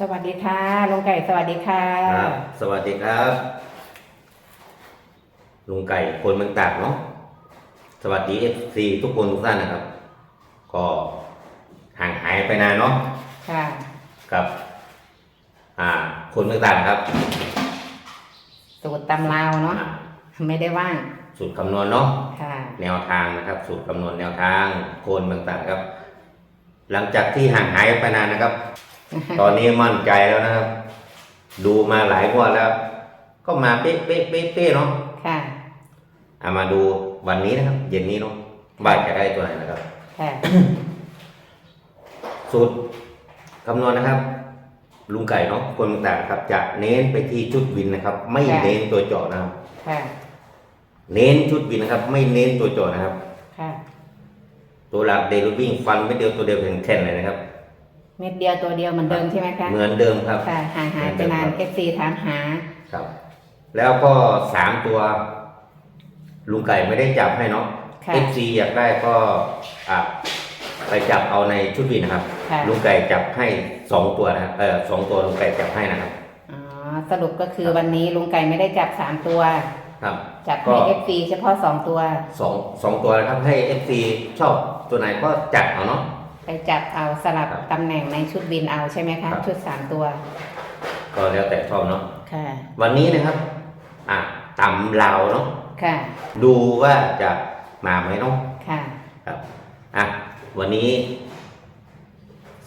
สวัสดีค่ะลุงไก่สวัสดีค่ะ ครับ สวัสดีครับ ลุงไก่คนเมืองตากเนาะ สวัสดีเอฟซีทุกคนทุกท่านนะครับ ก็ห่างหายไปนานเนาะ ค่ะ กับ อ่า คนเมืองตากนะครับสูตรตำลาวเนาะ อ่าไม่ได้ว่าง สูตรคำนวณเนาะ ค่ะ แนวทางนะครับ สูตรคำนวณแนวทางคนเมืองตากครับ หลังจากที่ห่างหายไปนานนะครับ ตอนนี้มั่นใจแล้วนะครับ ดูมาหลายงวดแล้ว ก็มาเป๊ะเป๊ะเป๊ะเป๊ะเนาะค่ะเอามาดูวันนี้นะครับ เย็นนี้เนาะว่าจะได้ตัวไหนนะครับค่ะสูตรคำนวณนะครับ ลุงไก่เนาะคนต่างๆครับ จะเน้นไปที่ชุดวินนะครับ ไม่ค่ะเน้นตัวเจาะนะครับค่ะเน้นชุดวินนะครับ ไม่เน้นตัวเจาะนะครับค่ะตัวหลักเดลูวิ่งฟันไม่เดียวตัวเดียวแข็งๆเลยนะครับ เม็ดเดียวตัวเดียวเหมือนเดิมใช่ไหมคะเหมือนเดิมครับค่ะห่างหายไปนานเอฟซีถามหาครับ แล้วก็สามตัว ลุงไก่ไม่ได้จับให้เนาะค่ะ FC อยากได้ก็อะไปจับเอาในชุดวินนะครับค่ะลุงไก่จับให้สองตัวนะครับเออสองตัวลุงไก่จับให้นะครับอ๋อสรุปก็คือวันนี้ลุงไก่ไม่ได้จับสามตัว ครับจับก็ให้เอฟซีเฉพาะสองตัวสองสองตัวนะครับให้ FC ชอบตัวไหนก็จัดเอาเนาะ ไปจับเอาสลับครับตำแหน่งในชุดวินเอาใช่ไหมครัคะ บ ชุดสามตัว ก็แล้วแต่ชอบเนาะค่ะ วันนี้นะครับอะตำลาวเนาะค่ะ ดูว่าจะมาไหมเนาะค่ะ ครับอะวันนี้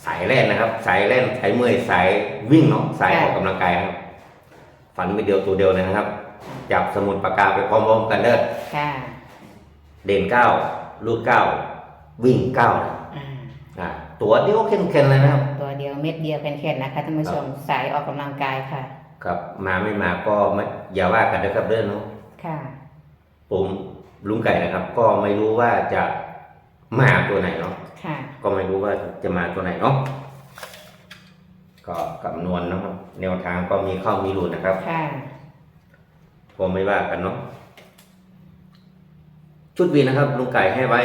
สายแล่นนะครับ สายแล่นสายเมื่อยสายวิ่งเนาะสายออกกำลังกายครับฝันไม่เดียวตัวเดียวเลยนะครับจับสมุดปากกาไปพร้อมๆกันเด้อ ค่ะ เด่นเก้าลูดเก้าวิ่งเก้านะ อ่าอะตัวเดียวเข็นๆเลยนะครับ ตัวเดียวเม็ดเดียวแค่ๆนะคะท่านผู้ชมสายออกกำลังกายค่ะ ครับมาไม่มาก็ไม่อย่าว่ากันนะครับเด้อเนาะค่ะผมลุงไก่นะครับ ก็ไม่รู้ว่าจะมาตัวไหนเนาะค่ะ ก็ไม่รู้ว่าจะมาตัวไหนเนาะก็คำนวณนะครับแนวทางก็มีเข้ามีหลุดนะครับค่ะก็ไม่ว่ากันเนาะชุดวีนะครับลุงไก่ให้ไว้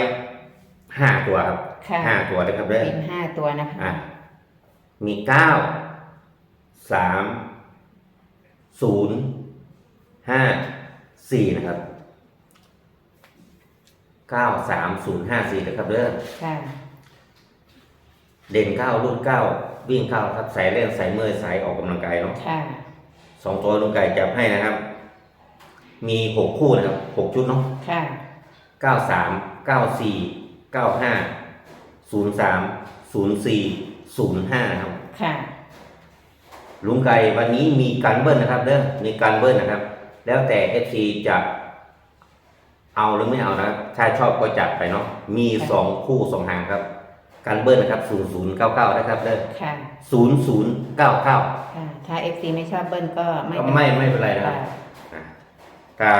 ห้าตัวครับ ค่ะห้าตัวนะครับเด้อเป็นห้าตัวนะคะอะมีเก้าสามศูนย์ห้าสี่นะครับเก้าสามศูนย์ห้าสี่นะครับเด้อค่ะเด่นเก้ารุ่นเก้าวิ่งเก้าครับสายเล่นสายเมื่อยสายออกกำลังกายเนาะค่ะสองตัวลุงไก่จับให้นะครับ มีหกคู่นะครับหกชุดเนาะค่ะเก้าสามเก้าสี่เก้าห้า ศูนย์สามศูนย์สี่ศูนย์ห้านะครับค่ะลุงไก่วันนี้มีการเบิ้ลนะครับเด้อมีการเบิ้ลนะครับ แล้วแต่เอฟซีจะเอาหรือไม่เอานะครับถ้าชอบก็จัดไปเนาะมีสองคู่สองหางครับ การเบิ้ลนะครับศูนย์ศูนย์เก้าเก้านะครับเด้อค่ะศูนย์ศูนย์เก้าเก้าค่ะถ้าเอฟซีไม่ชอบเบิ้ลก็ไม่ก็เป็นไม่ไม่เป็นไรนะครับค่ะอะถ้า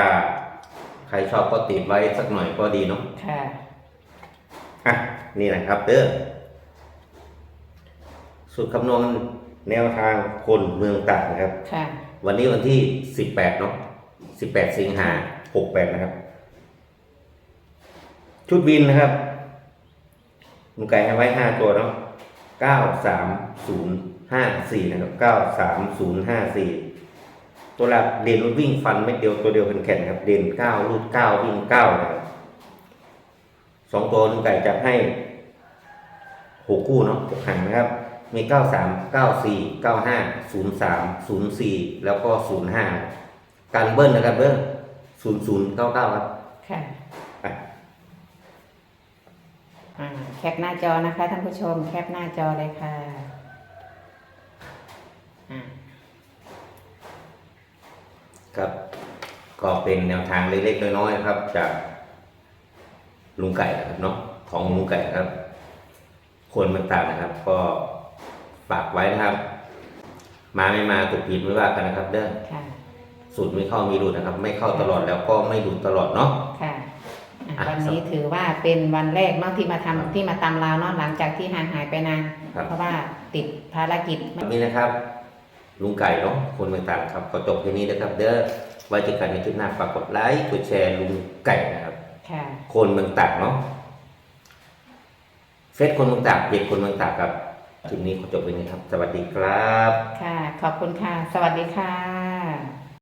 ใครชอบก็ติดไว้สักหน่อยก็ดีเนาะค่ะ อะนี่แหละครับเด้อสูตรคำนวณแนวทางคนเมืองตากนะครับ ค่ะ วันนี้วันที่18เนาะ18สิงหา68นะครับ ชุดวินนะครับลุงไก่ให้ไว้5ตัวเนาะ93054นะครับ93054ตัวหลักเด่นรุ่นวิ่งฟันไม่เดียวตัวเดียวแข็งๆครับ เด่น9รูด9วิ่ง9นะครับ สองตัวลุงไก่จับให้หกคู่เนาะหกหางนะครับ มีเก้าสามเก้าสี่เก้าห้าศูนย์สามศูนย์สี่แล้วก็ศูนย์ห้าการเบิ้ลนะครับเบิ้ลศูนย์ศูนย์เก้าเก้าครับ ค่ะอะ อ่าแคปหน้าจอนะคะท่านผู้ชม แคปหน้าจอเลยค่ะอ่าครับ ก็เป็นแนวทางเล็กๆน้อยๆนะครับ จาก ลุงไก่นะครับเนาะของลุงไก่ครับ คนมันต่างนะครับ ก็ฝากไว้นะครับ มาไม่มาถูกผิดไม่ว่ากันนะครับ เด้อค่ะ สูตรไม่เข้ามีหลุดนะครับ ไม่เข้าตลอดแล้วก็ไม่หลุดตลอดเนาะ ค่ะอะอะวันนี้ถือว่าเป็นวันแรกเนาะที่มาทำที่มาตามลาวเนาะหลังจากที่ห่างหายไปนาน ครับ เพราะว่าติดภารกิจวันนี้นะครับ ลุงไก่เนาะคนเมืองตากครับก็จบแค่นี้นะครับ เด้อไว้เจอกันในคลิปหน้าฝากกดไลค์กดแชร์ลุงไก่นะครับ ค่ะคนเมืองตากเนาะเฟซคนเมืองตากเพจคนเมืองตากครับคลิปนี้ขอจบไปนี้ครับ สวัสดีครับ ค่ะ ขอบคุณค่ะ สวัสดีค่ะ